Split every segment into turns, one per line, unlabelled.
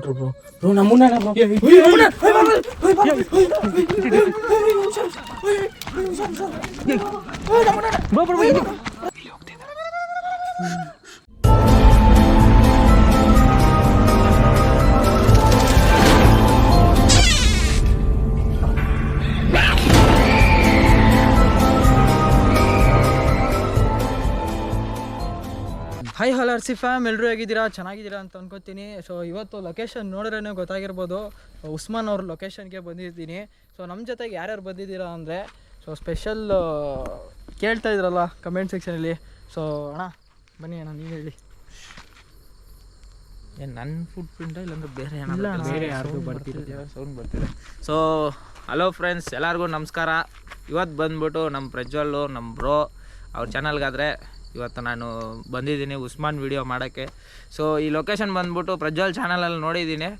ಬಂದ್ಬಿಟ್ರು bro bro ನಮ್ಮನ್ನ bro
bro ಅರ್ಸಿ fam ಎಲ್ಲರೂ ಹೇಗಿದ್ದೀರಾ? ಚೆನ್ನಾಗಿದ್ದೀರಾ ಅಂತ ಅನ್ಕೋತೀನಿ. ಸೊ ಇವತ್ತು ಲೊಕೇಶನ್ ನೋಡಿದ್ರೇ ಗೊತ್ತಾಗಿರ್ಬೋದು. ಉಸ್ಮಾನ್ ಅವ್ರ ಲೊಕೇಶನ್ಗೆ ಬಂದಿದ್ದೀನಿ. ಸೊ ನಮ್ಮ ಜೊತೆಗೆ ಯಾರ್ಯಾರು ಬಂದಿದ್ದೀರಾ ಅಂದರೆ ಸೊ ಸ್ಪೆಷಲ್ ಕೇಳ್ತಾ ಇದ್ರಲ್ಲ ಕಮೆಂಟ್ ಸೆಕ್ಷನಲ್ಲಿ ಸೊ ಅಣ್ಣ ಬನ್ನಿ ಅಣ್ಣ ನೀವು ಹೇಳಿ.
ಏನು ನನ್ನ ಫುಡ್ ಪ್ರಿಂಟ ಇಲ್ಲಾಂದ್ರೆ ಬೇರೆ ಬೇರೆ ಯಾರಿಗೂ.
ಬರ್ತಿದೆ?
ಸೌಂಡ್ ಬರ್ತಿದೆ. ಸೊ ಹಲೋ ಫ್ರೆಂಡ್ಸ್ ಎಲ್ಲರಿಗೂ ನಮಸ್ಕಾರ. ಇವತ್ತು ಬಂದ್ಬಿಟ್ಟು ನಮ್ಮ ಪ್ರಜ್ವಲ್ಲು ನಮ್ಮ ಬ್ರೋ ಅವ್ರ ಚಾನಲ್ಗಾದರೆ ಇವತ್ತು ನಾನು ಬಂದಿದ್ದೀನಿ ಉಸ್ಮಾನ್ ವಿಡಿಯೋ ಮಾಡೋಕ್ಕೆ. ಸೊ ಈ ಲೊಕೇಶನ್ ಬಂದ್ಬಿಟ್ಟು ಪ್ರಜ್ವಲ್ ಚಾನಲಲ್ಲಿ ನೋಡಿದ್ದೀನಿ.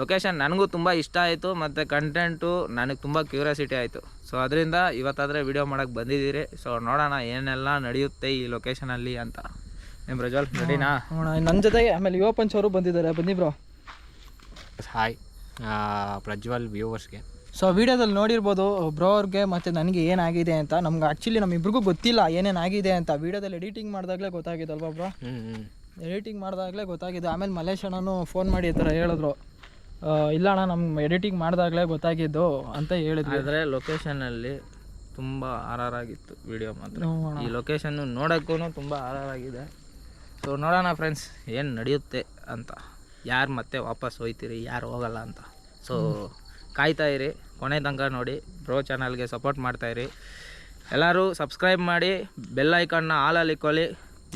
ಲೊಕೇಶನ್ ನನಗೂ ತುಂಬ ಇಷ್ಟ ಆಯಿತು ಮತ್ತು ಕಂಟೆಂಟು ನನಗೆ ತುಂಬ ಕ್ಯೂರಿಯಾಸಿಟಿ ಆಯಿತು. ಸೊ ಅದರಿಂದ ಇವತ್ತಾದರೆ ವಿಡಿಯೋ ಮಾಡೋಕ್ಕೆ ಬಂದಿದ್ದೀರಿ. ಸೊ ನೋಡೋಣ ಏನೆಲ್ಲ ನಡೆಯುತ್ತೆ ಈ ಲೊಕೇಶನಲ್ಲಿ ಅಂತ. ನಿಮ್ಮ ಪ್ರಜ್ವಲ್ ರೆಡಿನಾ
ನನ್ನ ಜೊತೆಗೆ ಆಮೇಲೆ ಯುವ ಪಂಚ್ ಅವರು ಬಂದಿದ್ದಾರೆ. ಬನ್ನಿ ಬ್ರೋ
ಹಾಯ್ ಪ್ರಜ್ವಲ್ ವ್ಯೂವರ್ಸ್ಗೆ
ಸೊ ವಿಡಿಯೋದಲ್ಲಿ ನೋಡಿರ್ಬೋದು ಬ್ರೋ ಅವ್ರಿಗೆ ಮತ್ತು ನನಗೆ ಏನಾಗಿದೆ ಅಂತ. ನಮ್ಗೆ ಆ್ಯಕ್ಚುಲಿ ನಮ್ಮಿಬ್ರಿಗೂ ಗೊತ್ತಿಲ್ಲ ಏನೇನಾಗಿದೆ ಅಂತ. ವೀಡಿಯೋದಲ್ಲಿ ಎಡಿಟಿಂಗ್ ಮಾಡಿದಾಗಲೇ ಗೊತ್ತಾಗಿದ್ದಲ್ವಾ ಬ್ರೋ ಎಡಿಟಿಂಗ್ ಮಾಡಿದಾಗಲೇ ಗೊತ್ತಾಗಿದೆ. ಆಮೇಲೆ ಮಲೇಶ್ ಅಣ್ಣನೂ ಫೋನ್ ಮಾಡಿ ಈ ಥರ ಹೇಳಿದ್ರು. ಇಲ್ಲ ಅಣ್ಣ ನಮ್ಮ ಎಡಿಟಿಂಗ್ ಮಾಡಿದಾಗಲೇ ಗೊತ್ತಾಗಿದ್ದು ಅಂತ ಹೇಳಿದ್ರು
ಆದರೆ ಲೊಕೇಶನಲ್ಲಿ ತುಂಬ ಆರ್ ಆರ್ ಆಗಿತ್ತು ವಿಡಿಯೋ ಮಾತ್ರ ಈ ಲೊಕೇಶನ್ನು ನೋಡೋಕ್ಕೂ ತುಂಬ ಆರ್ ಆರ್ ಆಗಿದೆ ಸೊ ನೋಡೋಣ ಫ್ರೆಂಡ್ಸ್ ಏನು ನಡೆಯುತ್ತೆ ಅಂತ. ಯಾರು ಮತ್ತೆ ವಾಪಸ್ ಹೋಯ್ತೀರಿ ಯಾರು ಹೋಗಲ್ಲ ಅಂತ. ಸೊ ಕಾಯ್ತಾ ಇರಿ. ಕೊನೆ ತನಕ ನೋಡಿ ಬ್ರೋ ಚಾನಲ್ಗೆ ಸಪೋರ್ಟ್ ಮಾಡ್ತಾಯಿರಿ ಎಲ್ಲರೂ ಸಬ್ಸ್ಕ್ರೈಬ್ ಮಾಡಿ ಬೆಲ್ ಐಕಾನ್ನ ಆಲಲ್ಲಿ ಇಕ್ಕೊಳ್ಳಿ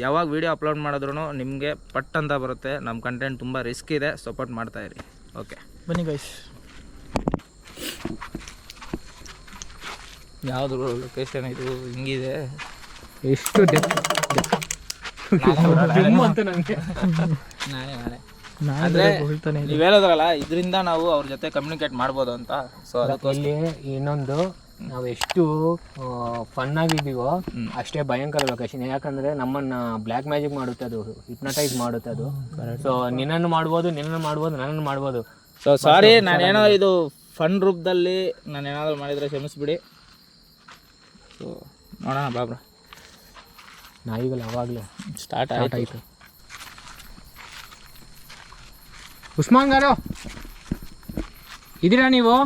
ಯಾವಾಗ ವೀಡಿಯೋ ಅಪ್ಲೋಡ್ ಮಾಡಿದ್ರು ನಿಮಗೆ ಪಟ್ ಅಂತ ಬರುತ್ತೆ. ನಮ್ಮ ಕಂಟೆಂಟ್ ತುಂಬ ರಿಸ್ಕ್ ಇದೆ ಸಪೋರ್ಟ್ ಮಾಡ್ತಾಯಿರಿ ಓಕೆ
ಬನ್ನಿ ಗೈಸ್
ಯಾವುದು ಲೊಕೇಶನ್ ಇದು? ಹಿಂಗಿದೆ.
ಎಷ್ಟು ಡೆಪ್ ಅಂತ
ನೀವು ಹೇಳೋದ್ರಲ್ಲ ಇದರಿಂದ ನಾವು ಅವ್ರ ಜೊತೆ ಕಮ್ಯುನಿಕೇಟ್ ಮಾಡ್ಬೋದು ಅಂತ. ಸೊ
ಅದಕ್ಕೆ ಇನ್ನೊಂದು ನಾವು ಎಷ್ಟು ಫನ್ ಆಗಿದ್ದೀವೋ ಅಷ್ಟೇ ಭಯಂಕರ ಲೊಕೇಶನ್ ಯಾಕಂದ್ರೆ ನಮ್ಮನ್ನ ಬ್ಲ್ಯಾಕ್ ಮ್ಯಾಜಿಕ್ ಮಾಡುತ್ತೆ ಅದು ಹಿಪ್ನಟೈಸ್ ಮಾಡುತ್ತೆ ಅದು. ಸೊ ನಿನ್ನನ್ನು ಮಾಡ್ಬೋದು ನಿನ್ನನ್ನು ಮಾಡ್ಬೋದು ನನ್ನನ್ನು ಮಾಡ್ಬೋದು.
ಸೊ ಸಾರಿ ನಾನೇನೋ ಇದು ಫನ್ ರೂಪದಲ್ಲಿ ನಾನು ಏನಾದರೂ ಮಾಡಿದರೆ ಕ್ಷಮಿಸ್ಬಿಡಿ. ಸೊ ನೋಡೋಣ ಬಾಬ್ರ
ನಾಯಿಗಳು ಅವಾಗಲೇ
ಸ್ಟಾರ್ಟ್
ಆಯ್ತು.
ಆಯಿತು
ಆಯಿತು ಉಸ್ಮಾನ್ ಗಾರು ಇದೀರಾ ನೀವು?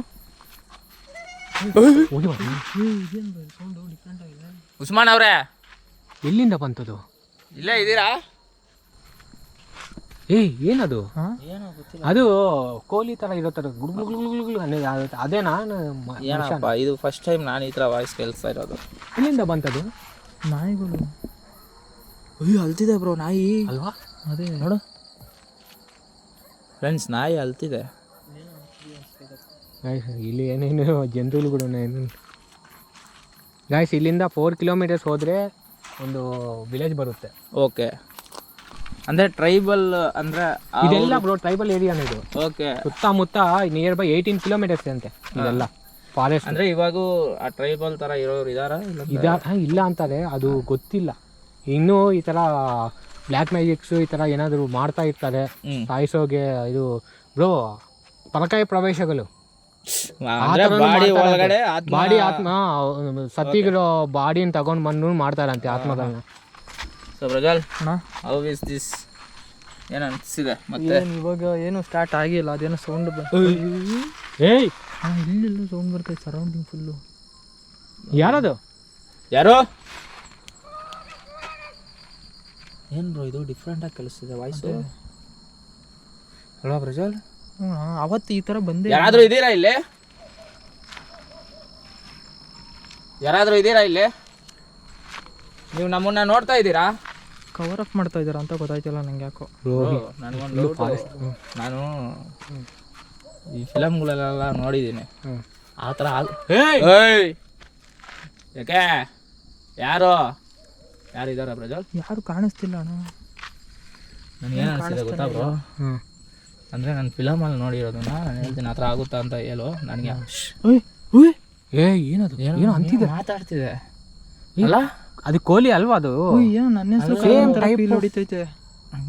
ಉಸ್ಮಾನ್ ಅವರೇ.
ಎಲ್ಲಿಂದ ಬಂತದು?
ಇಲ್ಲ ಇದ್ದೀರಾ?
ಏಯ್ ಏನದು?
ಏನೋ ಗೊತ್ತಿಲ್ಲ.
ಅದು ಕೋಹ್ಲಿ ತರ ಇರೋ ತರ ಗುಡ್ ಅನ್ನೋದು ಅದು- ಅದೇನಾ
ಏನಪ್ಪ ಇದು ಫಸ್ಟ್ ಟೈಮ್ ನಾನು ಈ ಥರ ವಾಯ್ಸ್ ಕೇಳಿಸ್ತಾ ಇರೋದು.
ಎಲ್ಲಿಂದ ಬಂತದು?
ನಾಯಿಗಳು.
ಅಯ್ಯೋ ಅಲ್ತಿದೆ ಬ್ರೋ ನಾಯಿ.
ಅಲ್ವಾ?
ಅದೇ.
ನೋಡು. ಫ್ರೆಂಡ್ಸ್ ನಾಯಿ ಅಲ್ತಿದೆ.
ಗಾಯ್ಸ್ ಇಲ್ಲಿ ಏನೇನು ಜಂತುಗಳು ಏನು ಗಾಯ್ಸ್ ಇಲ್ಲಿಂದ ಫೋರ್ ಕಿಲೋಮೀಟರ್ಸ್ ಹೋದರೆ ಒಂದು ವಿಲೇಜ್ ಬರುತ್ತೆ.
ಓಕೆ ಅಂದರೆ ಟ್ರೈಬಲ್ ಅಂದರೆ
ಇದೆಲ್ಲ ಬ್ರೋ ಟ್ರೈಬಲ್ ಏರಿಯಾನ ಇದು.
ಓಕೆ
ಸುತ್ತಮುತ್ತ ನಿಯರ್ ಬೈ ಏಯ್ಟೀನ್ ಕಿಲೋಮೀಟರ್ಸ್ ಅಂತೆ ಇದೆಲ್ಲ. ಫಾರೆಸ್ಟ್
ಅಂದರೆ ಇವಾಗ ಆ ಟ್ರೈಬಲ್ ಥರ ಇರೋರು ಇದಾರ
ಇದ ಇಲ್ಲ ಅಂತಾರೆ ಅದು ಗೊತ್ತಿಲ್ಲ. ಇನ್ನೂ ಈ ಥರ ಬ್ಲ್ಯಾಕ್ ಮ್ಯಾಜಿಕ್ಸು ಈ ಥರ ಏನಾದರೂ ಮಾಡ್ತಾ ಇರ್ತಾರೆ. ಸಾಯಿಸೋಗೆ ಇದು ಬ್ರೋ ಪರಕಾಯ ಪ್ರವೇಶಗಳು.
ಬಾಡಿ ಆತ್ಮ
ಸತ್ತಿಗಿರೋ ಬಾಡಿನ ತಗೊಂಡ್ ಬಂದು ಮಾಡ್ತಾರಂತೆ ಆತ್ಮಗಳನ್ನ.
ಸೊ ಹೌ ಇಸ್ ದಿಸ್ ಏನ್ ಅನ್ಸಿದೆ ಮತ್ತೆ?
ಇವಾಗ ಏನು ಸ್ಟಾರ್ಟ್ ಆಗಿಲ್ಲ ಅದೇನೋ ಸೌಂಡ್
ಏಯ್
ಇಲ್ಲೆಲ್ಲ ಸೌಂಡ್ ಬರ್ತೈತೆ ಸರೌಂಡಿಂಗ್ ಫುಲ್ಲು
ಯಾರದು?
ಯಾರು? ಏನ್ ಬ್ರೋ ಇದು ಡಿಫ್ರೆಂಟ್ ಆಗಿ ಕಲಿಸ್ತಿದೆ ವಾಯ್ಸು ಹಲೋ ಪ್ರಜಲ್
ಹ್ಞೂ ಅವತ್ತು ಈ ಥರ ಬಂದೆ
ಯಾರಾದ್ರೂ ಇದ್ದೀರಾ ಇಲ್ಲಿ? ಯಾರಾದ್ರೂ ಇದ್ದೀರಾ ಇಲ್ಲಿ? ನೀವು ನಮ್ಮನ್ನ ನೋಡ್ತಾ ಇದ್ದೀರಾ?
ಕವರ್ ಅಪ್ ಮಾಡ್ತಾ ಇದ್ದೀರಾ ಅಂತ ಗೊತ್ತಾಯ್ತಿಲ್ಲ ನಂಗೆ ಯಾಕೋ.
ನನಗೊಂದು ನಾನು ಈ ಫಿಲಮ್ಗಳಲ್ಲೆಲ್ಲ ನೋಡಿದ್ದೀನಿ. ಆ ಥರ! ಯಾಕೆ? ಯಾರು? ಯಾರಿದಾರ ಪ್ರಜಲ್
ಯಾರು ಕಾಣಿಸ್ತಿಲ್ಲ ಅಣ್ಣ.
ನನಗೆ ಏನು ಅನಿಸ್ತಿದೆ ಗೊತ್ತಾ ಬ್ರೋ? ಅಂದರೆ ನಾನು ಫಿಲಮಲ್ಲಿ ನೋಡಿರೋದನ್ನ ನಾನು ಹೇಳ್ತೀನಿ ಆ ಥರ ಆಗುತ್ತಾ ಅಂತ ಹೇಳು ನನಗೆ.
ಏ ಏನದು? ಏನೋ ಅಂತಿದೆ.
ಮಾತಾಡ್ತಿದೆ.
ಇಲ್ಲ ಅದು ಕೋಲಿ ಅಲ್ವಾ ಅದು?
ಏನು ನನ್ನ ಹೆಸರು
ಸೇಮ್
ಟೈಪ್ ಹೊಡಿತೈತೆ.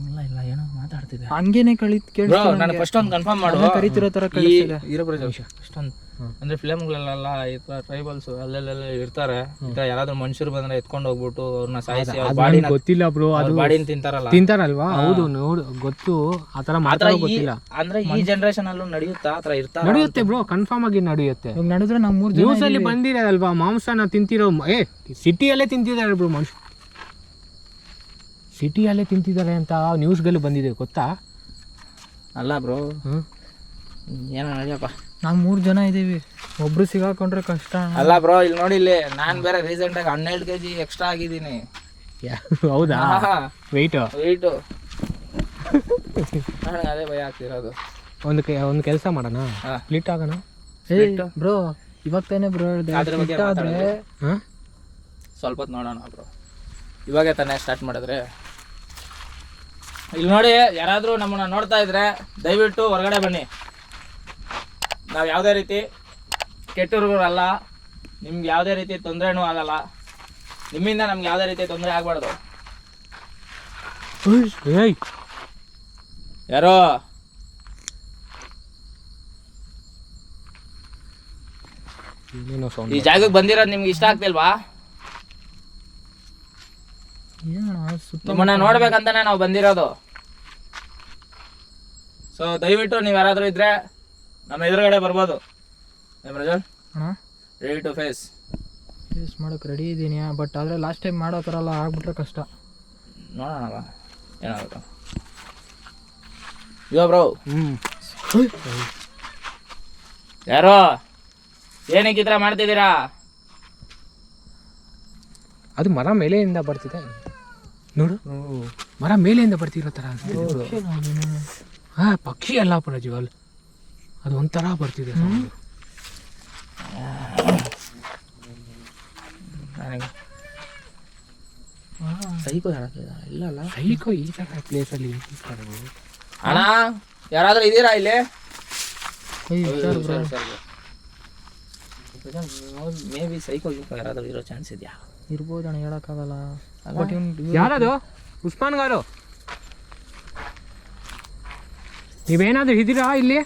ಇಲ್ಲ ಇಲ್ಲ ಏನೋ ಮಾತಾಡ್ತಿದೆ.
ಹಂಗೇನೆ ಕಳಿತ್ ಕೇಳಿ
ನಾನು ಫಸ್ಟ್ ಒಂದು ಕನ್ಫರ್ಮ್ ಮಾಡು.
ಕರಿತಿರೋ ತರ
ಈ
ಇರೋ
ಇರೋ ಅಷ್ಟೊಂದು ಅಂದ್ರೆ ಫಿಲಮ್ಗಳಲ್ಲೆಲ್ಲ ಈ ತರ ಟ್ರೈಬಲ್ಸ್ ಅಲ್ಲೆಲ್ಲ ಇರ್ತಾರೆ. ಈ ತರ ಯಾರಾದ್ರೂ ಮನುಷ್ಯರು ಬಂದ್ರೆ ಎತ್ಕೊಂಡು ಹೋಗ್ಬಿಟ್ಟು ಅವ್ರನ್ನ ಸಾಯಿಸಿ ಅವ್ರ ಬಾಡಿನ
ಗೊತ್ತಿಲ್ಲ ಬ್ರೋ ಅದು
ಬಾಡಿನ ತಿಂತಾರಲ್ಲ.
ತಿಂತಾರಲ್ವಾ? ಹೌದು ನೋಡು ಗೊತ್ತು.
ಆತರ
ಮಾತ್ರ ಗೊತ್ತಿಲ್ಲ.
ಅಂದ್ರೆ ಈ ಜನರೇಷನ್ ಅಲ್ಲೂ ನಡೆಯುತ್ತಾ? ಆತರ ಇರ್ತಾರೆ
ನಡೆಯುತ್ತೆ ಬ್ರೋ ಕನ್ಫರ್ಮ್ ಆಗಿ ನಡೆಯುತ್ತೆ.
ನಡೆದ್ರೆ ನಾವು ಮೂರು
ನ್ಯೂಸ್ ಅಲ್ಲಿ ಬಂದಿರೋದಲ್ವಾ? ಮಾಂಸನ ತಿಂತಿರೋ ಏ ಸಿಟಿಯಲ್ಲೇ ತಿಂತಿದ್ದಾರೆ ಬ್ರೋ ಮನುಷ್ಯ. ಸಿಟಿಯಲ್ಲೇ ತಿಂತಿದ್ದಾರೆ ಅಂತ ನ್ಯೂಸ್ಗಳು ಬಂದಿದೆ ಗೊತ್ತಾ?
ಅಲ್ಲ ಬ್ರೋ.
ಹ್ಮ್.
ಏನೋ ನಡೆಯಪ್ಪ?
ನಾವು ಮೂರ್ ಜನ ಇದ್ದೀವಿ ಒಬ್ರು ಸಿಗಾಕೊಂಡ್ರೆ ಕಷ್ಟ.
ಅಲ್ಲ ಬ್ರೋ ಇಲ್ಲಿ ನೋಡಿ ಇಲ್ಲಿ ನಾನ್ ಬೇರೆ ರೀಸೆಂಟ್ ಆಗಿ ಹನ್ನೆರಡು ಕೆಜಿ ಎಕ್ಸ್ಟ್ರಾ ಆಗಿದ್ದೀನಿ.
ಹೌದಾ? ವೆಯ್ಟು
ವೆಯ್ಟು ನನಗೆ ಅದೇ ಭಯ ಆಗ್ತಿರೋದು.
ಒಂದು ಕೆ ಒಂದು ಕೆಲಸ ಮಾಡೋಣ. ಸ್ಪ್ಲಿಟ್ ಆಗೋಣ?
ಏ ಬ್ರೋ ಇವಾಗ ತಾನೇ ಬ್ರೋ ಹೇಳ್ದೆ.
ಅದ್ರ ಬಗ್ಗೆ
split ಆದ್ರೆ
ಹಾಂ?
ಸ್ವಲ್ಪ ಹೊತ್ತು ನೋಡೋಣ ಬ್ರೋ. ಇವಾಗೆ ತಾನೇ ಸ್ಟಾರ್ಟ್ ಮಾಡಿದ್ರೆ. ಇಲ್ಲಿ ನೋಡಿ ಯಾರಾದರೂ ನಮ್ಮನ್ನ ನೋಡ್ತಾ ಇದ್ರೆ ದಯವಿಟ್ಟು ಹೊರಗಡೆ ಬನ್ನಿ. ನಾವು ಯಾವುದೇ ರೀತಿ ಕೆಟ್ಟವ್ರುಗಳಲ್ಲ ನಿಮ್ಗೆ ಯಾವುದೇ ರೀತಿ ತೊಂದರೆನೂ ಆಗಲ್ಲ. ನಿಮ್ಮಿಂದ ನಮ್ಗೆ ಯಾವುದೇ ರೀತಿ ತೊಂದರೆ ಆಗಬಾರ್ದು. ಯಾರೋ? ಈ ಜಾಗಕ್ಕೆ ಬಂದಿರೋದು ನಿಮ್ಗೆ ಇಷ್ಟ ಆಗ್ತಿಲ್ವಾ? ನಿಮ್ಮನ್ನ ನೋಡ್ಬೇಕಂತಾನೆ ನಾವು ಬಂದಿರೋದು. ಸೊ ದಯವಿಟ್ಟು ನೀವು ಯಾರಾದರೂ ಇದ್ರೆ ನಮ್ಮ ಎದುರುಗಡೆ ಬರ್ಬೋದು. ಏನ್ ಪ್ರಜ್ವಲ್
ಅಣ್ಣ?
ರೆಡಿ ಟು ಫೇಸ್
ಫೇಸ್ ಮಾಡೋಕೆ ರೆಡಿ ಇದೀನಿ ಬಟ್ ಆದರೆ ಲಾಸ್ಟ್ ಟೈಮ್ ಮಾಡೋ ಥರ ಎಲ್ಲ ಆಗ್ಬಿಟ್ರೆ ಕಷ್ಟ.
ನೋಡೋಣ ಏನಾಗುತ್ತೆ. ಇವ ಬ್ರೋ
ಹ್ಞೂ
ಯಾರೋ? ಏನಕ್ಕೆ ಈ ಥರ ಮಾಡ್ತಿದ್ದೀರಾ?
ಅದು ಮರ ಮೇಲೆಯಿಂದ ಬರ್ತಿದೆ. ನೋಡು. ಮರ ಮೇಲೆಯಿಂದ ಬರ್ತಿರೋ ಥರ ಹಾಂ ಹಾ ಪಕ್ಷಿ ಅಲ್ಲ ಪ್ರಜ್ವಲ್ ಅದು ಒಂಥರ ಬರ್ತಿದೆ.
ನನಗೆ. ಸೈಕೋ ಇಲ್ಲ ಅಲ್ಲ.
ಸೈಕೋ ಈ ಥರ ಪ್ಲೇಸಲ್ಲಿ.
ಅಣ್ಣ ಯಾರಾದ್ರೂ ಇದ್ದೀರಾ ಇಲ್ಲಿ? ಮೇ ಬಿ ಸೈಕೋ ಗೀಕೋ ಯಾರಾದರೂ ಇರೋ ಚಾನ್ಸ್ ಇದೆಯಾ?
ಇರ್ಬೋದು ಅಣ್ಣ ಹೇಳಕ್ಕಾಗಲ್ಲ. ಬಟ್ ಇವ್ನು
ಯಾರದು? ಉಸ್ಮಾನ್ ಗಾರು ನೀವೇನಾದ್ರೂ ಇದ್ದೀರಾ ಇಲ್ಲಿ?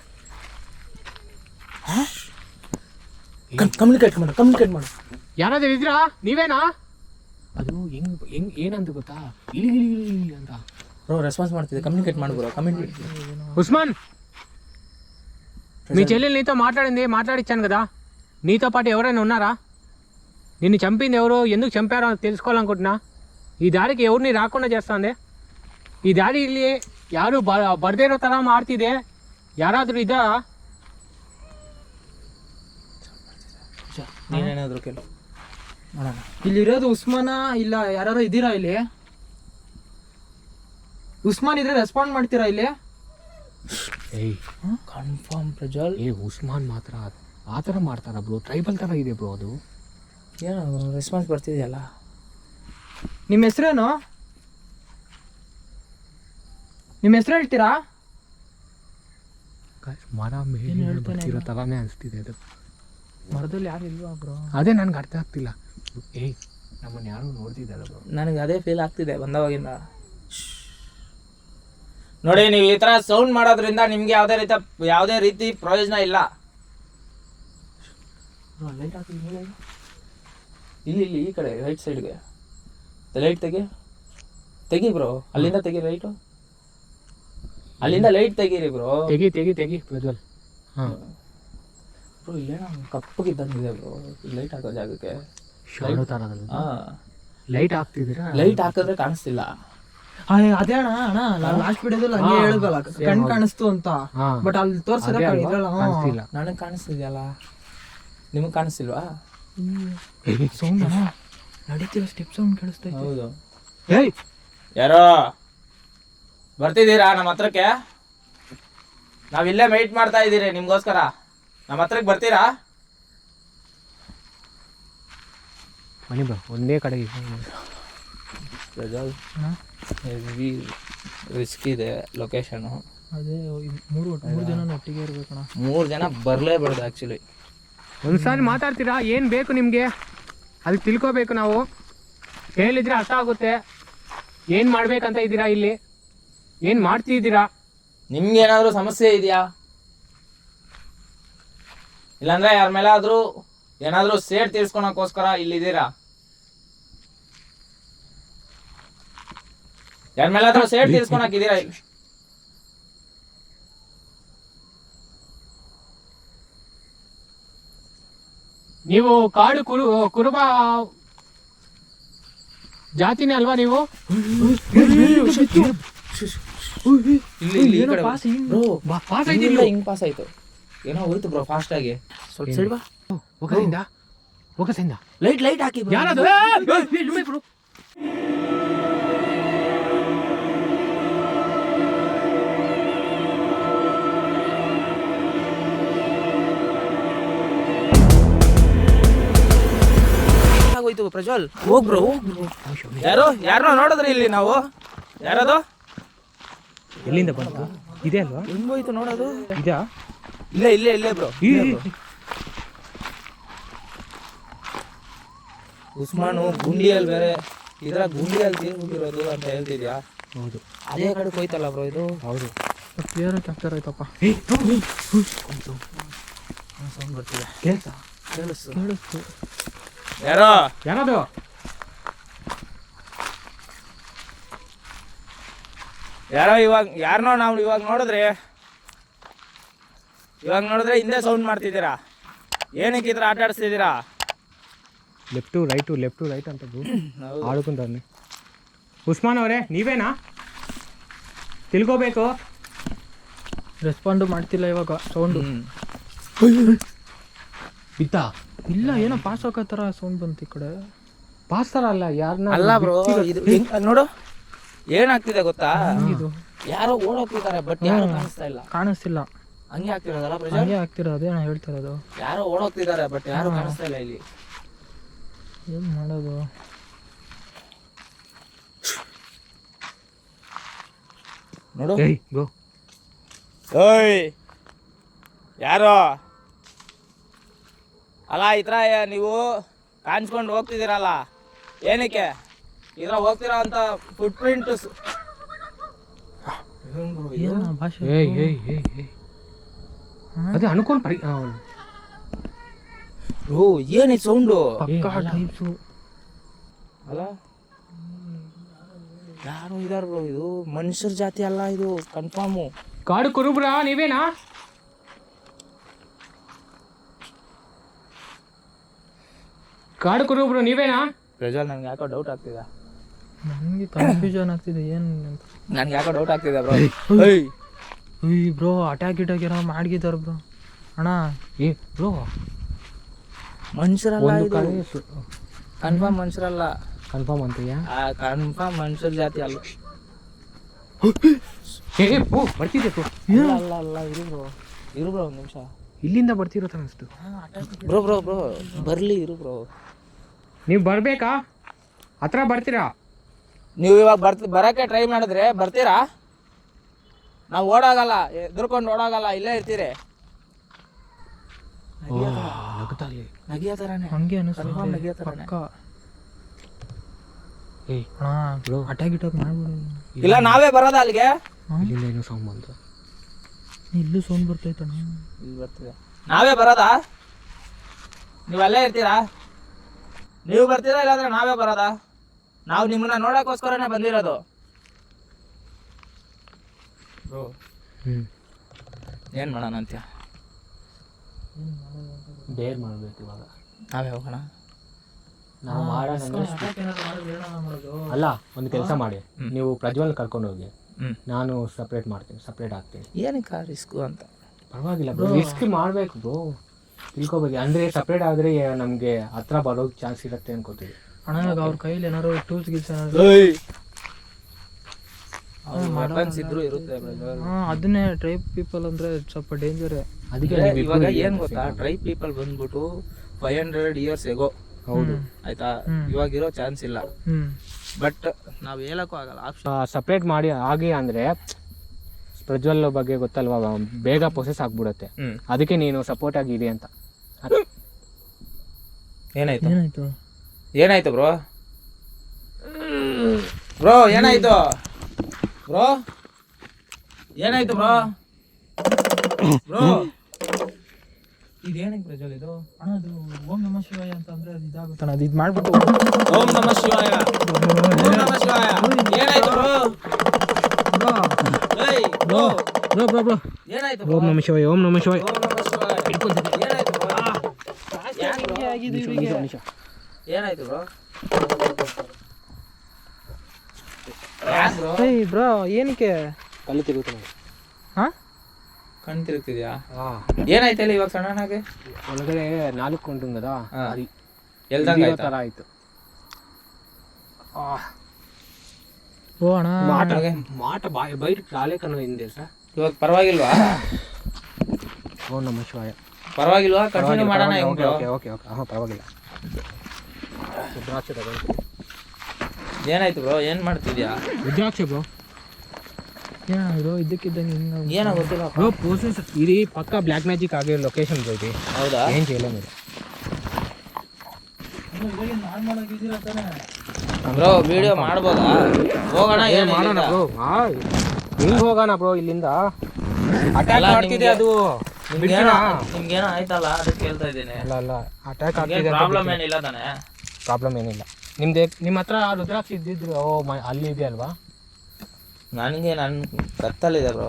ಕಮ್ಯುನಿಕೇಟ್ ಮಾಡು ಕಮ್ಯುನಿಕೇಟ್ ಮಾಡು
ಯಾರಾದ್ರೂ ಇದ್ದೀರಾ ನೀವೇನಾ ಅದು ಹೆಂಗ್ ಹೆಂಗ್ ಏನಂತ ಗೊತ್ತಾ ಇಲ್ಲಿ ಇಲ್ಲಿ ಇಲ್ಲಿ ಇಲ್ಲಿ ಅಂತ
ಬ್ರೋ ರೆಸ್ಪಾನ್ಸ್ ಮಾಡ್ತಿದ್ದೆ కమ్యూనికేట్ ಮಾಡು ಬ್ರೋ కమ్యూనికేట్
ఉస్మాన్ మీ చెల్లెలు నీతో మాట్లాడింది మాట్లాడిచ్చాను కదా నీతో పాటు ఎవరైనా ఉన్నారా నిన్ను చంపింది ఎవరు ఎందుకు చంపారో తెలుసుకోవాలనుకుంటున్నా ఈ దారికి ఎవరిని రాకుండా చేస్తుంది ಈ ದಾರಿಯಲ್ಲಿ ಯಾರು ಬ ಬರ್ದೇ ಇರೋ ಥರ ಮಾಡ್ತಿದೆ ಯಾರಾದರೂ ಇದ್ದಾರಾ
ನೀನೇನಾದರೂ ಕೇಳು. ನೋಡೋಣ.
ಇಲ್ಲಿರೋದು ಉಸ್ಮಾನ ಇಲ್ಲ ಯಾರು ಇದ್ದೀರಾ ಇಲ್ಲಿ? ಉಸ್ಮಾನ್ ಇದ್ರೆ ರೆಸ್ಪಾಂಡ್ ಮಾಡ್ತೀರಾ ಇಲ್ಲಿ?
ಏಯ್
ಕನ್ಫರ್ಮ್ ಪ್ರಜ್ವಲ್.
ಏ ಉಸ್ಮಾನ್ ಮಾತ್ರ ಆ ಥರ ಮಾಡ್ತಾರ ಬ್ರೋ ಟ್ರೈಬಲ್ ಥರ ಇದೆ ಬ್ರೋ ಅದು.
ಏನು ರೆಸ್ಪಾನ್ಸ್ ಬರ್ತಿದೆಯಲ್ಲ.
ನಿಮ್ಮ ಹೆಸರೇನು? ನಿಮ್ಮ ಹೆಸರು ಹೇಳ್ತೀರಾ?
ಮರ ಮೇಲೆ ಬರ್ತಿರೋ ಥರನೇ ಅನಿಸ್ತಿದೆ ಅದು.
ಮರದಲ್ಲಿ ಯಾರು ಇಲ್ವಾ ಬ್ರೋ
ಅದೇ ನನ್ಗೆ ಅರ್ಥ ಆಗ್ತಿಲ್ಲ. ಏಯ್ ನಮ್ಮನ್ನ ಯಾರು ನೋಡ್ತಿದ್ದಾರೆ ಬ್ರೋ
ನನಗೆ ಅದೇ ಫೀಲ್ ಆಗ್ತಿದೆ ಬಂದವಾಗಿಂದ. ನೋಡಿ ನೀವು ಈ ಥರ ಸೌಂಡ್ ಮಾಡೋದ್ರಿಂದ ನಿಮ್ಗೆ ಯಾವುದೇ ರೀತಿ ಯಾವುದೇ ರೀತಿ ಪ್ರಯೋಜನ ಇಲ್ಲ. ಇಲ್ಲಿ ಇಲ್ಲಿ ಈ ಕಡೆ ರೈಟ್ ಸೈಡ್ಗೆ ಲೈಟ್ ತೆಗಿ. ತೆಗಿ ಬ್ರೋ ಅಲ್ಲಿಂದ ತೆಗಿ ಲೈಟು ಅಲ್ಲಿಂದ ಲೈಟ್ ತೆಗೀರಿ ಬ್ರೋ
ತೆಗಿ ತೆಗಿ ತೆಗಿ ಪ್ರಜ್ವಲ್. ಹಾಂ.
ಇಲ್ಲೇನೋ ಕಪ್ಪಗಿದ್ದಂಗಿದೆ ಲೈಟ್ ಹಾಕೋ ಜಾಗಕ್ಕೆ.
ಲೈಟ್ ಹಾಕ್ತಿದ್ದೀರಾ?
ಲೈಟ್ ಹಾಕಿದ್ರೆ ಕಾಣಿಸ್ತಿಲ್ಲ.
ಅದೇ ಅಣ್ಣ ಅಣ್ಣ ಲಾಸ್ಟ್ ವಿಡಿಯೋದಲ್ಲಿ ಹಂಗೆ ಹೇಳಿದ್ವಲ್ಲ ಕಣ್ ಕಾಣಿಸ್ತು ಅಂತ. ಬಟ್ ಅಲ್ಲಿ ತೋರ್ಸಿರೋ
ಅದೇ
ಇದ್ರಲ್ಲ
ಕಾಣಿಸ್ತಿಲ್ಲ.
ನನಗೆ ಕಾಣಿಸ್ತಿದ್ಯಲ್ಲ? ನಿಮಗೆ ಕಾಣಿಸ್ತಿಲ್ವಾ?
ಸೌಂಡ್ ನಡೀತಿರೋ ಸ್ಟೆಪ್ ಸೌಂಡ್ ಕೇಳಿಸ್ತಾ
ಹೌದು.
ಏಯ್!
ಯಾರೋ? ಬರ್ತಿದ್ದೀರಾ ನಮ್ಮ ಹತ್ರಕ್ಕೆ? ನಾವಿಲ್ಲೇ ವೆಯ್ಟ್ ಮಾಡ್ತಾ ಇದ್ದೀರಿ ನಿಮ್ಗೋಸ್ಕರ. ನಮ್ಮ ಹತ್ರಕ್ಕೆ ಬರ್ತೀರಾ?
ಮನೆ ಬಾ ಒಂದೇ ಕಡೆ
ಹೆವಿ ರಿಸ್ಕ್ ಇದೆ ಲೊಕೇಶನು
ಅದೇ ಮೂರು ಮೂರು ಜನ ಒಟ್ಟಿಗೆ ಇರ್ಬೇಕಣ್ಣ.
ಮೂರು ಜನ ಬರಲೇಬಾರ್ದು ಆ್ಯಕ್ಚುಲಿ
ಒಂದ್ಸಾರಿ ಮಾತಾಡ್ತೀರಾ? ಏನು ಬೇಕು ನಿಮಗೆ? ಅಲ್ಲಿ ತಿಳ್ಕೊಬೇಕು ನಾವು. ಹೇಳಿದ್ರೆ ಅರ್ಥ ಆಗುತ್ತೆ. ಏನು ಮಾಡ್ಬೇಕಂತ ಇದ್ದೀರಾ ಇಲ್ಲಿ? ಏನ್ ಮಾಡ್ತಿದ್ದೀರಾ?
ನಿಮ್ಗೆ ಏನಾದರೂ ಸಮಸ್ಯೆ ಇದೆಯಾ? ಇಲ್ಲಾಂದ್ರೆ ಯಾರ ಮೇಲಾದ್ರೂ ಏನಾದರೂ ಸೇಡ್ ತೀರ್ಸ್ಕೊಳಕ್ಕೋಸ್ಕರ ಇಲ್ಲಿದ್ದೀರಾ ಯಾರ ಮೇಲಾದ್ರೂ ಸೇಡ್ ತೀರ್ಸ್ಕೊಳಕ್ ಇದೀರಾ
ನೀವು ಕಾಡು ಕುರು ಕುರುಬ ಜಾತಿನೇ ಅಲ್ವಾ ನೀವು
ಪಾಸ್
ಆಯ್ತು
ಏನೋ ಹೋಯ್ತು ಬ್ರೋ ಫಾಸ್ಟ್ ಆಗಿ. ಸ್ವಲ್ಪ ಸೈಡ್ ಬಾ.
ಹೋಗದಿಂದ ಹೋಗದಿಂದ
ಲೈಟ್ ಲೈಟ್ ಹಾಕಿ.
ಯಾರದು?
ಹೋಯ್ತು ಪ್ರಜ್ವಲ್. ಹೋಗ್ ಬ್ರೋ ಯಾರು? ಯಾರನ್ನ ನೋಡಿದ್ರಿ ಇಲ್ಲಿ ನಾವು? ಯಾರದು?
ಎಲ್ಲಿಂದ ಬಂತು? ಇದೆ ಅಲ್ವಾ?
ಹೆಂಗೋಯ್ತು ನೋಡೋದು?
ಇದಾ?
ಇಲ್ಲೇ ಇಲ್ಲೇ ಇಲ್ಲೇ ಬ್ರೋ ಉಸ್ಮಾನು ಗುಂಡಿಯಲ್ಲಿ ಬೇರೆ. ಇದ್ರ ಗುಂಡಿಯಲ್ಲಿ ತೀರ್ಬಿಟ್ಟಿರೋದು ಅಂತ ಹೇಳ್ತಿದ್ಯಾ?
ಹೌದು.
ಅದೇ ಕಡೆ ಹೋಯ್ತಲ್ಲ ಬ್ರೋ ಇದು?
ಹೌದು.
ಕ್ಲಿಯರ್ ಕ್ಯಾಪ್ಚರ್ ಆಯ್ತಪ್ಪ
ಸೌಂಡ್ ಬರ್ತಿದೆ.
ಕೇಳ್ತಾ?
ಕೇಳಿಸ್ತು.
ಕೇಳಿಸ್ತು.
ಯಾರೋ?
ಯಾರದು?
ಯಾರೋ ಇವಾಗ ಯಾರನ್ನೋ ನಾವು ಇವಾಗ ನೋಡಿದ್ರೆ ಇವಾಗ ನೋಡಿದ್ರೆ ಹಿಂದೆ ಸೌಂಡ್ ಮಾಡ್ತಿದ್ದೀರಾ? ಏನಕ್ಕೆ ಇದ್ರ ಥರ ಆಟ ಆಡಿಸ್ತಿದ್ದೀರಾ?
ಲೆಫ್ಟು ರೈಟು ಲೆಫ್ಟು ರೈಟ್ ಅಂತ ಆಡ್ಕೊಂತಾನೆ ಉಸ್ಮಾನ್ ಅವರೇ ನೀವೇನಾ? ತಿಳ್ಕೋಬೇಕು.
ರೆಸ್ಪಾಂಡು ಮಾಡ್ತಿಲ್ಲ ಇವಾಗ ಸೌಂಡು
ಬಿತ್ತಾ
ಇಲ್ಲ ಏನೋ ಪಾಸ್ ಆಗೋ ಥರ ಸೌಂಡ್ ಬಂತು ಈ ಕಡೆ.
ಪಾಸ್ ಥರ ಅಲ್ಲ ಯಾರನ್ನ
ಅಲ್ಲ ಬ್ರೋ ಇದು ಹೆಂಗ್- ನೋಡು. ಏನಾಗ್ತಿದೆ ಗೊತ್ತಾ?
ಇದು
ಯಾರೋ ಓಡೋಗ್ತಿದ್ದಾರೆ ಬಟ್ ಯಾರು ಕಾಣಿಸ್ತಾ ಇಲ್ಲ.
ಕಾಣಿಸ್ತಿಲ್ಲ.
ಹಂಗೆ ಆಗ್ತಿರೋದಲ್ಲ ಪ್ರಜಾ?
ಹಂಗೆ ಆಗ್ತಿರೋದು ಅದೇ ನಾ ಹೇಳ್ತಿರೋದು
ಯಾರೋ ಓಡೋಗ್ತಿದ್ದಾರೆ ಬಟ್ ಯಾರು ಕಾಣಿಸ್ತಾ ಇಲ್ಲ ಇಲ್ಲಿ.
ಏನು ಮಾಡೋದು?
ನೋಡು.
ಏಯ್ ಬ್ರೋ
ಓಯ್ ಯಾರೋ? ಅಲ್ಲ ಈ ಥರ ನೀವು ಕಾಣಿಸ್ಕೊಂಡು ಹೋಗ್ತಿದ್ದೀರಲ್ಲ? ಏನಕ್ಕೆ? ಇದ್ರ ಹೋಗ್ತಿರೋ ಅಂತ ಫುಟ್ ಪ್ರಿಂಟ್
ಏನು ಭಾಷೆ?
ಏಯ್ ಏಯ್ ಏಯ್ ಏಯ್. ಅದೇ ಅನ್ಕೊಂಡ್ ಪರಿ
ಓ ಸೌಂಡು?
ಪಕ್ಕಾ ಟೈಪ್ಸು
ಅಲ್ಲ. ಯಾರು ಇದಾರ ಬ್ರೋ ಇದು? ಮನುಷ್ಯರ ಜಾತಿ ಅಲ್ಲ ಇದು ಕನ್ಫರ್ಮು
ಕಾಡು ಕುರುಬ್ರ ನೀವೇನಾ? ಕಾಡು ಕುರುಬ್ರು ನೀವೇನಾ?
ಪ್ರಜ್ವಲ್ ನನ್ಗೆ ಯಾಕೋ ಡೌಟ್ ಆಗ್ತಿದೆ.
ನನಗೆ ಕನ್ಫ್ಯೂಷನ್ ಆಗ್ತಿದೆ ಏನು
ನನಗೆ ಯಾಕೋ ಡೌಟ್ ಆಗ್ತಿದೆ ಬ್ರೋ.
ಅಯ್ಯ ಬ್ರೋ ಅಟ್ಯಾಕ್ ಗಿಟ್ಯಾಕ್ ಏನೋ ಮಾಡಿದ್ದಾರೆ ಬ್ರೋ. ಅಣ್ಣ
ಏ ಬ್ರೋ.
ಮನುಷ್ಯರಲ್ಲ ಇದು. ಕನ್ಫರ್ಮ್ ಮನುಷ್ಯರಲ್ಲ.
ಕನ್ಫರ್ಮ್ ಅಂತೀಯಾ?
ಕನ್ಫರ್ಮ್ ಮನುಷ್ಯರ ಜಾತಿ ಅಲ್ಲ.
ಏ ಬ್ರೋ ಬರ್ತಿದ್ದೆ ಬ್ರೋ?
ಅಲ್ಲ ಅಲ್ಲ ಅಲ್ಲ ಇರು ಬ್ರೋ. ಇರು ಬ್ರೋ ಒಂದು ನಿಮಿಷ.
ಇಲ್ಲಿಂದ ಬರ್ತಿರೋ ಅನಿಸ್ತು
ಬ್ರೋ ಬ್ರೋ ಬ್ರೋ ಬರಲಿ ಇರು ಬ್ರೋ.
ನೀವು ಬರಬೇಕಾ? ಹತ್ರ ಬರ್ತೀರಾ?
ನೀವು ಇವಾಗ ಬರ್ತ ಬರಕ್ಕೆ ಟ್ರೈ ಮಾಡಿದ್ರೆ ಬರ್ತೀರಾ? ನಾವು ಓಡಾಗಲ್ಲ ಎದುರ್ಕೊಂಡು ಓಡಾಗಲ್ಲ ಇಲ್ಲೇ ಇರ್ತೀರಿ. ನಗಿಯೋ
ಹಂಗೆ
ನಗಿಯೋ
ಅಟ್ಯಾಕ್ ಮಾಡ್ಬಿಡು.
ಇಲ್ಲ ನಾವೇ ಬರೋದ ಅಲ್ಲಿಗೆ?
ಇಲ್ಲಿಂದ ಏನೋ ಸೌಂಡ್ ಬಂತು.
ಇಲ್ಲೂ ಸೌಂಡ್ ಬರ್ತೈತ
ಇಲ್ಲಿ ನಾವೇ ಬರೋದಾ? ನೀವು ಅಲ್ಲೇ ಇರ್ತೀರಾ? ನೀವು ಬರ್ತೀರಾ ಇಲ್ಲಾಂದ್ರೆ ನಾವೇ ಬರೋದಾ? ನಾವು ನಿಮ್ಮನ್ನ ನೋಡಕ್ಕೋಸ್ಕರನೇ ಬಂದಿರೋದು. ಬ್ರೋ
ಹ್ಞೂ
ಏನು ಮಾಡೋಣ ಅಂತ್ಯ
ಬೇರ್ ಮಾಡ್ಬೇಕು ಇವಾಗ.
ನಾವೇ ಹೋಗೋಣ?
ನಾವು ಮಾಡೋಣ ಅಲ್ಲ ಒಂದು ಕೆಲಸ ಮಾಡಿ. ನೀವು ಪ್ರಜ್ವಲ್ ಕರ್ಕೊಂಡು ಹೋಗಿ. ನಾನು ಸಪ್ರೇಟ್ ಮಾಡ್ತೀನಿ ಸಪ್ರೇಟ್ ಆಗ್ತೀನಿ
ಏನಕ್ಕೆ ರಿಸ್ಕು ಅಂತ?
ಪರವಾಗಿಲ್ಲ ಬ್ರೋ ರಿಸ್ಕ್ ಮಾಡಬೇಕು ಬ್ರೋ ತಿಳ್ಕೊಬೇಕು. ಅಂದರೆ ಸಪ್ರೇಟ್ ಆದರೆ ನಮಗೆ ಹತ್ರ ಬರೋಕ್ಕೆ ಚಾನ್ಸ್ ಇರುತ್ತೆ ಅನ್ಕೋತೀವಿ.
ಅಣ್ಣ ಅವ್ರ ಕೈಲಿ ಏನಾದ್ರು ಟೂಲ್ಸ್ ಗಿಲ್ಸ್ ಏನಾರು
ವೆಪನ್ಸ್ ಇದ್ರು ಇರುತ್ತೆ.
ಹಾಂ ಅದನ್ನೇ ಟ್ರೈಬ್ ಪೀಪಲ್ ಅಂದ್ರೆ ಸ್ವಲ್ಪ ಡೇಂಜರೇ
ಅದಕ್ಕೆ
ಇವಾಗ ಏನ್ ಗೊತ್ತಾ? ಟ್ರೈಬ್ ಪೀಪಲ್ ಬಂದ್ಬಿಟ್ಟು ಫೈವ್ ಹಂಡ್ರೆಡ್ ಇಯರ್ಸ್ ಎಗೋ
ಹೌದು.
ಆಯ್ತಾ?
ಇವಾಗಿರೋ
ಇವಾಗ ಇರೋ ಚಾನ್ಸ್ ಇಲ್ಲ ಬಟ್ ನಾವ್ ಹೇಳಕ್ಕೂ ಆಗಲ್ಲ. ಆಪ್ಷನ್
ಸಪ್ರೇಟ್ ಮಾಡಿ ಆಗಿ ಅಂದ್ರೆ ಪ್ರಜ್ವಲ್ ಬಗ್ಗೆ ಗೊತ್ತಲ್ವಾ? ಬೇಗ ಪ್ರೊಸೆಸ್ ಆಗ್ಬಿಡುತ್ತೆ. ಅದಕ್ಕೆ ನೀನು ಸಪೋರ್ಟ್ ಆಗಿ ಅಂತ.
ಏನಾಯ್ತು?
ಏನಾಯ್ತು?
ಏನಾಯ್ತು ಬ್ರೋ ಬ್ರೋ ಏನಾಯ್ತು? ಬ್ರೋ? ಏನಾಯ್ತು ಬ್ರೋ? ಬ್ರೋ? ಇದೇನಕ್ಕೆ ಪ್ರಜ್ವಲ್ ಇದು?
ಅಣ್ಣ ಅದು ಓಂ ನಮ ಶಿವಾಯ ಅಂತ ಅಂದ್ರೆ ಅದು ಇದಾಗುತ್ತಣ್ಣ ಅದು ಇದು ಮಾಡ್ಬಿಟ್ಟು
ಓಂ ನಮ ಶಿವಾಯ. ಓಂ ನಮ ಶಿವಾಯ. ಏನಾಯ್ತು ಬ್ರೋ? ಏಯ್ ಬ್ರೋ
ಬ್ರೋ ಬ್ರೋ ಬ್ರೋ.
ಏನಾಯ್ತು
ಓಂ ನಮ ಶಿವಾಯ ಓಂ ನಮ ಶಿವಾಯ.
ಓಂ ನಮ ಶಿವಾಯ. ಏನಾಯ್ತು ಬ್ರೋ? ಯಾಕ್ ಬ್ರೋ?
ಆಗಿದೆ ಇವರಿಗೆ
ಏನಾಯ್ತು ಬ್ರೋ ಯಾಕ್ ಬ್ರೋ
ಏಯ್ ಬ್ರೋ ಏನಕ್ಕೆ?
ಕಲ್ಲು ತಿರುಗುತ್ತೆ
ಹಾ?
ಕಣ್ಣು ತಿರುಗ್ತಿದ್ಯಾ?
ಹಾಂ.
ಏನಾಯ್ತಲ್ಲ ಇವಾಗ ಸಣ್ಣನಾಗೆ
ಒಳಗಡೆ ನಾಲ್ಕು. ಅದು
ಎಲ್ದಂಗ
ಥರ ಆಯಿತು.
ಓ ಅಣ್ಣ.
ಮಾಟ ಮಾಟ ಬಾಯಿ ಬೈಟ್ ಕಾಲೇ ಕಣ್ಣು ಹಿಂದೆ ಸರ್
ಇವಾಗ ಪರವಾಗಿಲ್ವಾ?
ಓ ನಮ್ಮ ಶಿವಾಯ.
ಪರವಾಗಿಲ್ವಾ? ಕಂಟಿನ್ಯೂ ಮಾಡೋಣ
okay
bro
okay okay okay. ಹಾಂ ಪರವಾಗಿಲ್ಲ. ರುದ್ರಾಕ್ಷ ತಗೊಂಡು
ಏನಾಯ್ತು ಬ್ರೋ ಏನು ಮಾಡ್ತಿದ್ಯಾ?
ರುದ್ರಾಕ್ಷ ಬ್ರೋ
ಏನ ಬ್ರೋ ಇದಕ್ಕಿದ್ದಂಗೆ
ಏನೋ ಗೊತ್ತಿಲ್ಲ
ಬ್ರೋ ಪೋಸಸ್ ಇರಿ ಪಕ್ಕ ಬ್ಲ್ಯಾಕ್ ಮ್ಯಾಜಿಕ್ ಆಗಿರೋ ಲೊಕೇಶನ್ ಬ್ರೋ
ಹೌದಾ?
ಏನು
ಕೇಳಲ್ಲ ಮೇಲೆ
ಬ್ರೋ ವಿಡಿಯೋ ಮಾಡ್ಬೋದಾ? ಹೋಗೋಣ ಏನು
ಮಾಡೋಣ ಬ್ರೋ ಹಿಂಗೆ ಹೋಗೋಣ ಬ್ರೋ ಇಲ್ಲಿಂದ? ಅಟ್ಯಾಕ್ ಮಾಡ್ತಿದೆ ಅದು?
ನಿಮ್ಗೇನೋ ನಿಮ್ಗೇನೋ ಆಯ್ತಲ್ಲ ಅದಕ್ಕೆ ಕೇಳ್ತಾ ಇದ್ದೀನಿ.
ಇಲ್ಲ ಇಲ್ಲ ಅಟ್ಯಾಕ್ ಆಗ್ತಿದೆ
ಪ್ರಾಬ್ಲಮ್ ಏನಿಲ್ಲ ತಾನೇ?
ಪ್ರಾಬ್ಲಮ್ ಏನಿಲ್ಲ. ನಿಮ್ದು ನಿಮ್ಮ ಹತ್ರ ರುದ್ರಾಕ್ಷಿ ಇದ್ದಿದ್ರು. ಓ ಮ- ಅಲ್ಲಿ ಇದೆ ಅಲ್ವಾ?
ನನಗೆ ನನ್ ಕತ್ತಲಿದೆ ಬ್ರೋ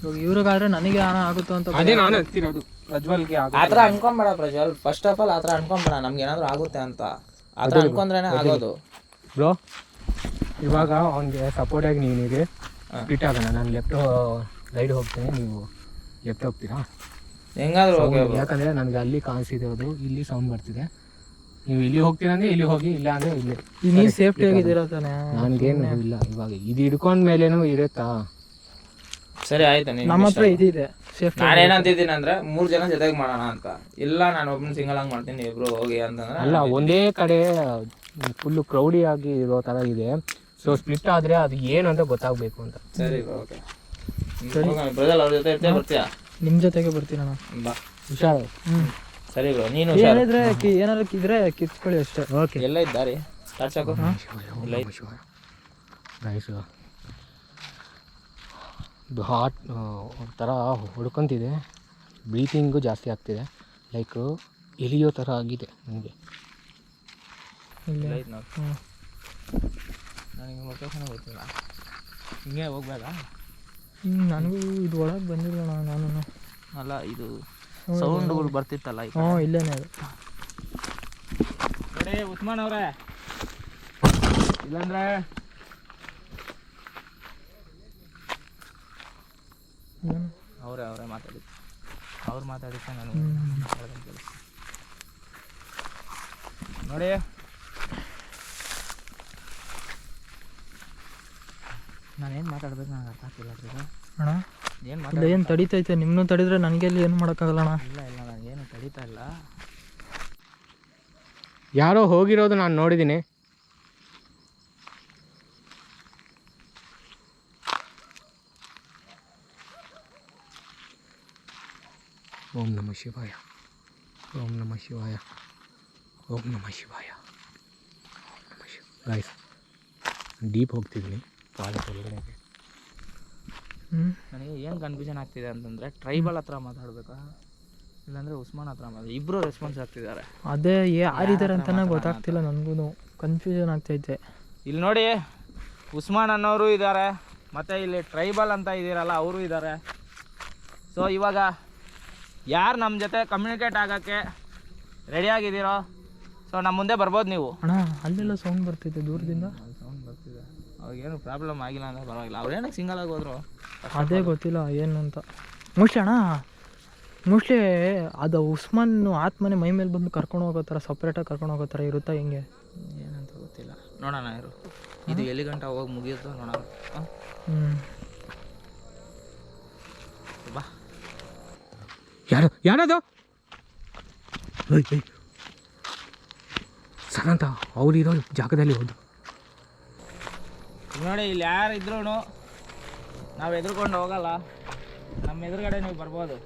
ಇವಾಗ ಇವ್ರಿಗಾದ್ರೆ ನನಗೆ ಹಣ ಆಗುತ್ತೋ ಅಂತ
ಅದೇ ನಾನು ಪ್ರಜ್ವಲ್ಗೆ
ಆತರ ಅನ್ಕೊಂಬೇಡ ಪ್ರಜ್ವಲ್. ಫಸ್ಟ್ ಆಫ್ ಆಲ್ ಆತರ ಅನ್ಕೊಂಬೇಡ. ನಮ್ಗೆ ಏನಾದರೂ ಆಗುತ್ತೆ ಅಂತ. ಆತರ ಅನ್ಕೊಂಡ್ರೇನೆ ಆಗೋದು.
ಬ್ರೋ ಇವಾಗ ಅವನಿಗೆ ಸಪೋರ್ಟ್ ಆಗಿ ನೀನಿಗೆ ಫಿಟ್ ಆಗೋಣ. ನಾನು ಲೆಫ್ಟ್ ರೈಡ್ ಹೋಗ್ತೇನೆ. ನೀವು ಲೆಫ್ಟ್ ಹೋಗ್ತೀರಾ?
ಹೆಂಗಾದ್ರೂ ಓಕೆ
Sound- ಯಾಕಂದ್ರೆ ನನಗೆ ಅಲ್ಲಿ ಕಾಣಿಸಿರೋದು ಇಲ್ಲಿ ಸೌಂಡ್ ಬರ್ತಿದೆ. ನೀವು ಇಲ್ಲಿ ಹೋಗ್ತೀನಂದ್ರೆ ಅಂದ್ರೆ ಇಲ್ಲಿ ಹೋಗಿ ಇಲ್ಲ ಅಂದ್ರೆ ಇಲ್ಲಿ.
ನೀವು ಸೇಫ್ಟಿ ಆಗಿದ್ದೀರಾ ತಾನೇ?
ನನಗೇನು ಇಲ್ಲ ಇವಾಗ. ಇದು ಹಿಡ್ಕೊಂಡ ಮೇಲೇನು ಇರುತ್ತಾ?
ಸರಿ ಆಯ್ತು ನೀನ್
ನಮ್ಮ ಹತ್ರ ಇದಿದೆ ನಾನು
ಏನಂತಿದ್ದೀನಿ ಅಂದ್ರೆ ಮೂರ್ ಜನ ಜೊತೆಗೆ ಮಾಡೋಣ ಅಂತ. ಇಲ್ಲ ನಾನು ಒಬ್ಬನ ಸಿಂಗಲ್ ಆಗಿ ಮಾಡ್ತೀನಿ ಇಬ್ರು ಹೋಗಿ ಅಂತಂದ್ರೆ
ಅಲ್ಲ ಒಂದೇ ಕಡೆ ಫುಲ್ ಕ್ರೌಡಿ ಆಗಿ ಇರೋ ಥರ ಇದೆ. ಸೊ ಸ್ಪ್ಲಿಟ್ ಆದ್ರೆ ಅದು ಏನು ಅಂತ ಗೊತ್ತಾಗ್ಬೇಕು ಅಂತ.
ಸರಿ ಓಕೆ ಬ್ರದರ್ ಅವ್ರ ಜೊತೆ ಇರ್ತೇ ಬರ್ತೀಯಾ?
ನಿಮ್ಮ ಜೊತೆಗೆ ಬರ್ತೀನಿ ಅಣ್ಣ.
ಬಾ.
ಹುಷಾರು
ಹ್ಮ್. ಸರಿ ಬ್ರೋ ನೀನು
ಏನಿದ್ರೆ ಕಿ- ಏನಾದ್ರು ಇದ್ರೆ ಕಿತ್ಕೊಳ್ಳಿ ಅಷ್ಟೇ.
ಓಕೆ.
ಎಲ್ಲ ಇದ್ದಾರೆ ಸ್ಟಾರ್ಟ್ ಸಾಕು. ಇಲ್ಲ
ಇದು. ಹಾಟ್ ಒಂಥರ ಹುಡ್ಕೊಂತಿದೆ. ಬ್ರೀತಿಂಗು ಜಾಸ್ತಿ ಆಗ್ತಿದೆ. ಲೈಕ್ ಎಲಿಯೋ ಥರ ಆಗಿದೆ ನನಗೆ.
ಇಲ್ಲಿ.
ನೋಡು. ನನಗೆ ಮೊಟ್ಟೆ ಗೊತ್ತಿಲ್ಲ ಹಿಂಗೆ
ಹೋಗ್ಬೇಡ? ನನಗೂ ಇದು ಒಳಗೆ ಬಂದಿಲ್ಲ ನಾನು.
ಅಲ್ಲ ಇದು ಸೌಂಡ್ಗಳು ಬರ್ತಿತ್ತಲ್ಲ ಈಗ
ಹ್ಞೂ ಇಲ್ಲೇನೆ ಅದು.
ನೋಡಿ ಉಸ್ಮಾನ್ ಅವ್ರೆ. ಇಲ್ಲಂದ್ರೆ? ಅವರೇ ಅವರೇ ಮಾತಾಡಿದ್ದು ಅವ್ರು ಮಾತಾಡಿದ್ದೆ ನಾನು. ನೋಡಿ. ನಾನೇನು ಮಾತಾಡ್ಬೇಕು ನನಗೆ ಅರ್ಥ ಆಗ್ತಿಲ್ಲ ಅದ್ರಿಗೆ
ಅಣ್ಣ?
ಏನು
ಏನು ತಡೀತೈತೆ ನಿಮ್ಮನ್ನು ತಡಿದ್ರೆ ನನಗೆ ಏನು ಮಾಡೋಕ್ಕಾಗಲ್ಲಣ್ಣ
ಇಲ್ಲ ಇಲ್ಲ ನನಗೇನು ಏನು ಕಳೀತಾ ಇಲ್ಲ.
ಯಾರೋ ಹೋಗಿರೋದು ನಾನು ನೋಡಿದ್ದೀನಿ ಓಂ ನಮ ಶಿವಾಯ ಓಂ ನಮ ಶಿವಾಯ ಓಂ ನಮ ಶಿವಾಯ ಓಂ ನಮ ಶಿವ ಗೈಸ್ ಡೀಪ್ ಹೋಗ್ತಿದ್ದೀನಿ ಕಾಲೇಜ್ ಒಳಗಡೆ
ನನಗೆ ಏನು ಕನ್ಫ್ಯೂಷನ್ ಆಗ್ತಿದೆ ಅಂತಂದರೆ ಟ್ರೈಬಲ್ ಹತ್ರ ಮಾತಾಡಬೇಕಾ? ಇಲ್ಲಾಂದರೆ ಉಸ್ಮಾನ್ ಹತ್ರ ಮಾತಾಡ ಇಬ್ಬರು ರೆಸ್ಪಾನ್ಸ್ ಆಗ್ತಿದ್ದಾರೆ.
ಅದೇ ಯಾರಿದ್ದಾರೆ ಅಂತಲೇ ಗೊತ್ತಾಗ್ತಿಲ್ಲ ನನಗೂ ಕನ್ಫ್ಯೂಷನ್ ಆಗ್ತೈತೆ.
ಇಲ್ಲಿ ನೋಡಿ ಉಸ್ಮಾನ್ ಅನ್ನೋರು ಇದ್ದಾರೆ ಮತ್ತು ಇಲ್ಲಿ ಟ್ರೈಬಲ್ ಅಂತ ಇದ್ದೀರಲ್ಲ ಅವರು ಇದ್ದಾರೆ ಸೊ ಇವಾಗ ಯಾರು ನಮ್ಮ ಜೊತೆ ಕಮ್ಯುನಿಕೇಟ್ ಆಗೋಕ್ಕೆ ರೆಡಿಯಾಗಿದ್ದೀರೋ ಸೊ ನಮ್ಮ ಮುಂದೆ ಬರ್ಬೋದು ನೀವು.
ಅಣ್ಣ ಅಲ್ಲೆಲ್ಲ ಸೌಂಡ್ ಬರ್ತೈತೆ ದೂರದಿಂದ?
ಸೌಂಡ್ ಬರ್ತಿದೆ ಅವ್ರಿಗೇನು ಪ್ರಾಬ್ಲಮ್ ಆಗಿಲ್ಲ ಅಂದರೆ ಪರವಾಗಿಲ್ಲ. ಅವ್ರು ಏನಕ್ಕೆ ಸಿಂಗಲ್ ಆಗಿ ಹೋದ್ರು?
ಅದೇ ಗೊತ್ತಿಲ್ಲ ಏನು ಅಂತ. ಮೋಸ್ಟ್ಲಿ ಅಣ್ಣ ಮೋಸ್ಟ್ಲಿ ಅದು ಉಸ್ಮಾನ್ ಆತ್ಮನೆ ಮೈ ಮೇಲೆ ಬಂದು ಕರ್ಕೊಂಡು ಹೋಗೋ ಥರ ಸಪ್ರೇಟಾಗಿ ಕರ್ಕೊಂಡು ಹೋಗೋ ಥರ ಇರುತ್ತಾ ಹಿಂಗೆ?
ಏನಂತ ಗೊತ್ತಿಲ್ಲ. ನೋಡೋಣ ಇರು. ಇದು ಎಲ್ಲಿ ಗಂಟೆ ಹೋಗಿ ಮುಗಿಯುತ್ತೋ ನೋಡೋಣ.
ಹ್ಞೂ
ಬಾ.
ಯಾರು ಯಾರದು? ಸರ್ ಅಂತ ಸನಂತ ಅವರಿರೋ ಜಾಗದಲ್ಲಿ ಹೋದು
ನೋಡಿ ಇಲ್ಲಿ ಯಾರು ಇದ್ರೂ ನಾವು ಎದುರ್ಕೊಂಡು ಹೋಗಲ್ಲ. ನಮ್ಮ ಎದುರುಗಡೆ ನೀವು ಬರ್ಬೋದು.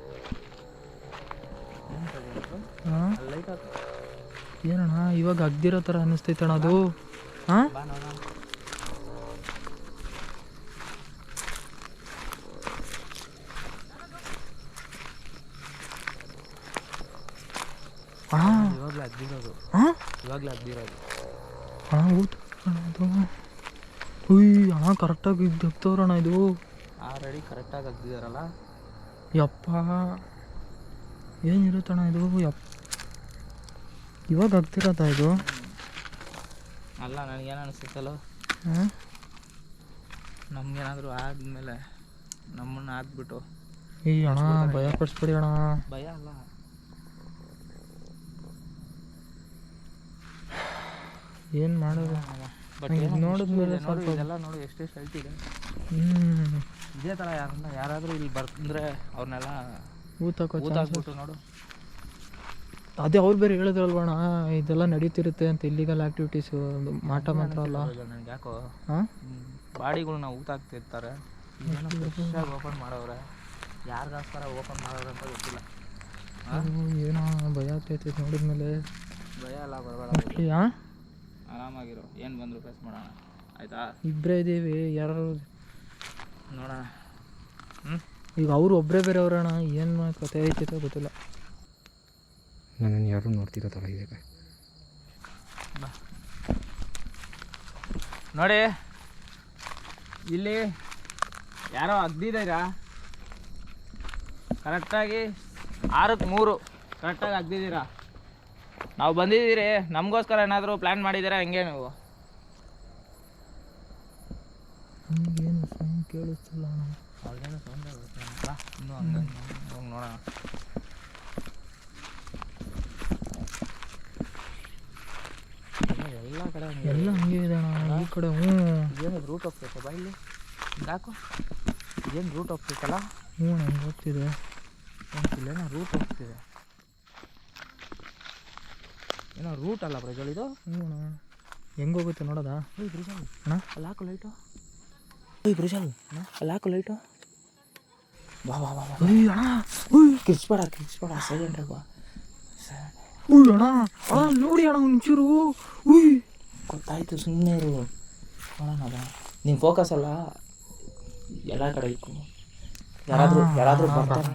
ಏನಣ್ಣ ಇವಾಗ ಅಗ್ದಿರೋ ಥರ ಅನ್ನಿಸ್ತೈತಣ್ಣ ಅದು. ಹಾಂ?
ಇವಾಗಲೇ ಅಗ್ದಿರೋದು
ಹಾಂ?
ಇವಾಗಲೇ ಅಗ್ದಿರೋದು
ಹಾಂ ಹೌದು ಅದು. ಇದು ಉಯ್ ಅಣ್ಣ ಕರೆಕ್ಟಾಗಿ ಹತ್ತವ್ರಣ ಇದು.
ಆಲ್ರೆಡಿ ಕರೆಕ್ಟಾಗಿ ಹತ್ತಿದಾರಲ್ಲ
ಯಪ್ಪ. ಏನಿರುತ್ತಣ್ಣ ಇದು? ಯಪ್ ಇವಾಗ ಆಗ್ತಿರತ್ತ ಇದು?
ಅಲ್ಲ ನನಗೇನು ಅನಿಸುತ್ತಲ್ಲ?
ಹಾಂ?
ನಮ್ಗೇನಾದರೂ ಆದಮೇಲೆ ನಮ್ಮನ್ನು ಹಾಕ್ಬಿಟ್ಟು
ಈ ಅಣ್ಣ ಭಯ ಪಡಿಸ್ಬಿಡಿ ಅಣ್ಣ.
ಭಯ ಅಲ್ಲ.
ಏನು ಮಾಡೋದು?
ಬಟ್
ನೋಡಿದ್ಮೇಲೆ
ನೋಡು ಇದೆಲ್ಲ ನೋಡು ಎಷ್ಟೆಷ್ಟು ಹೇಳ್ತಿದೆ
ಹ್ಞೂ
ಇದೇ ಥರ ಯಾರನ್ನ ಯಾರಾದರೂ ಇಲ್ಲಿ ಬರ್ತಂದ್ರೆ ಅವ್ರನ್ನೆಲ್ಲ
ಊತಕ್ಕೋ
ಊತಾಕ್ಬಿಟ್ಟು ನೋಡು.
ಅದೇ ಅವ್ರು ಬೇರೆ ಹೇಳಿದ್ರಲ್ವಣ ಇದೆಲ್ಲ ನಡೀತಿರುತ್ತೆ ಅಂತ ಇಲ್ಲಿಗಲ್ ಆಕ್ಟಿವಿಟೀಸ್ ಮಾಟ ಮಾತ್ರ ಅಲ್ಲ.
ನನಗೆ ಯಾಕೋ? ಬಾಡಿಗಳನ್ನ ಊತ ಹಾಕ್ತಿರ್ತಾರೆ. ಫ್ರೆಶ್ಶಾಗಿ ಓಪನ್ ಮಾಡೋರೆ ಯಾರಿಗೋಸ್ಕರ ಓಪನ್ ಮಾಡೋರು ಅಂತ ಗೊತ್ತಿಲ್ಲ.
ಏನೋ ಭಯ ಆಗ್ತೈತಿ ನೋಡಿದ್ಮೇಲೆ.
ಭಯ ಎಲ್ಲ ಬರಬೇಡ. ಆರಾಮಾಗಿರು. ಏನು ಬಂದರೂ ಫೇಸ್ ಮಾಡೋಣ. ಆಯಿತಾ?
ಇಬ್ಬರೇ ಇದ್ದೀವಿ ಯಾರು
ನೋಡೋಣ. ಹ್ಞೂ
ಈಗ ಅವರು ಒಬ್ಬರೇ ಬೇರೆ ಅವರಣ ಏನು ಕತೆ ಐತಿತ್ತೋ ಗೊತ್ತಿಲ್ಲ.
ನನ್ನನ್ನು ಯಾರು ನೋಡ್ತಿರೋ ಥರ ಇದೆ
ನೋಡಿ ಇಲ್ಲಿ ಯಾರೋ ಅಗ್ದಿದ್ದೀರಾ ಕರೆಕ್ಟಾಗಿ ಆರಕ್ಕೆ ಮೂರು ಕರೆಕ್ಟಾಗಿ ಅಗ್ದಿದ್ದೀರಾ ನಾವು ಬಂದಿದ್ದೀರಿ ನಮಗೋಸ್ಕರ ಏನಾದರೂ ಪ್ಲ್ಯಾನ್ ಮಾಡಿದ್ದೀರಾ ಹೆಂಗೆ ನೀವು?
ಏನು ಸೌಂಡ್ ಕೇಳಿಸ್ತಿಲ್ಲ ಅಣ್ಣ.
ಸೌಂಡ್ ಇನ್ನೂ ಹಂಗೆ ಹೋಗಿ ನೋಡೋಣ. ಎಲ್ಲ ಕಡೆ
ಎಲ್ಲ ಹಂಗೆ ಇದೆ ಈ ಕಡೆ ಹ್ಞೂ.
ಇದೇನು ರೂಟ್ ಹೋಗ್ತೈತೆ ಬಾ ಇಲ್ಲಿ. ಹಿಂಗಾಕು. ಏನು ರೂಟ್ ಹೋಗ್ತೈತಲ್ಲ
ಹ್ಞೂ ನಂಗೆ ಹೋಗ್ತಿದೆ
ಇಲ್ಲೇನೋ ರೂಟ್ ಹೋಗ್ತಿದೆ ಏನೋ ರೂಟ್ ಅಲ್ಲ ಪ್ರಜ್ವಲ್ ಇದು
ಹ್ಞೂ ಹೆಂಗೋಗುತ್ತೆ ನೋಡೋದಾ?
ಬ್ರಿಜಲ್
ಅಣ್ಣ?
ಅಲ್ಲಿ ಹಾಕು ಲೈಟು ಓಯ್ ಬ್ರಿಜಲ್ ಅಲ್ಲಿ ಹಾಕು ಲೈಟು ಬಾ ಬಾ ಬಾ
ಉಯ್ ಅಣ್ಣ ಓಯ್
ಕಿರ್ಚ್ಬೇಡ ಕಿರ್ಚ್ಬೇಡ ಸೈಲೆಂಟ್ ಬಾ.
ಓಯ್ ಅಣ್ಣ ಅಣ್ಣ ನೋಡಿ ಅಣ್ಣ ಒಂಚೂರು. ಉಯ್.
ಗೊತ್ತಾಯ್ತು ಸುಮ್ಮನೆ ಇರು. ನೋಡೋಣ ಬಾ ನೀನು ಫೋಕಸ್ ಅಲ್ಲ ಎಲ್ಲ ಕಡೆ ಇಕ್ಕು ಯಾರಾದರೂ ಯಾರಾದರೂ ಬರ್ತಾರೆ.